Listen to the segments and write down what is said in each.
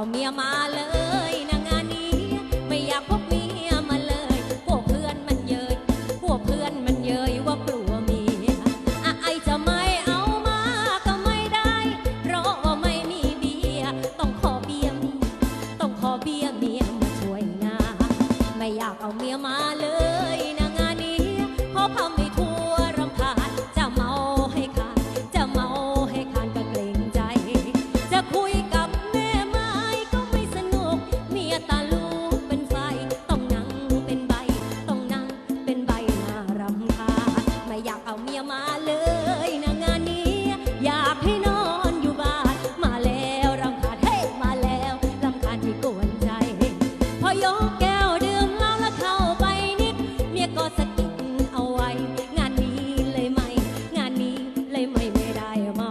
าเมียมาเลยนะงานนี้ ไม่อยากพบเมียมาเลย พวกเพื่อนมันเยยพวกเพื่อนมันเยยว่ากลัวเมียอะไอจะไม่เอามาก็ไม่ได้ เพราะว่าไม่มีเบียร์ต้องขอเบียร์เมียต้องขอเบียร์เมียมาช่วยงานไม่อยากเอาเมียมาเลย ยกแก้วดื่มเหล้าแล้วเข้าไปนิด เมียก็สะกิดเอาไว้ งานนี้เลยไม่ งานนี้เลยไม่ไม่ได้เมา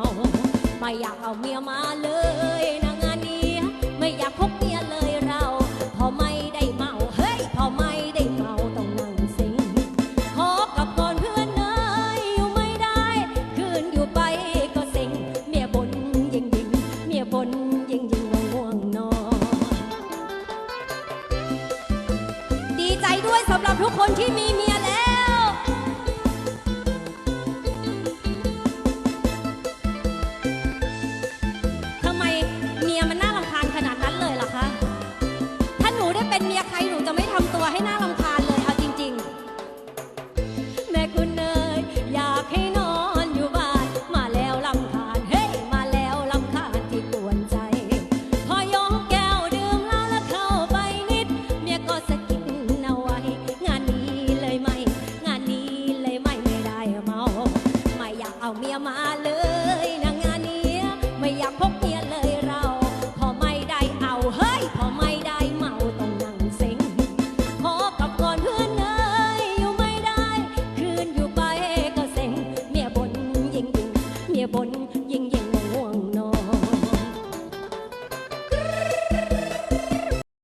ไม่อยากเอาเมียมาเลย เอาเมียมาเลยนางงานเนี้ยไม่อยากพบเมียเลย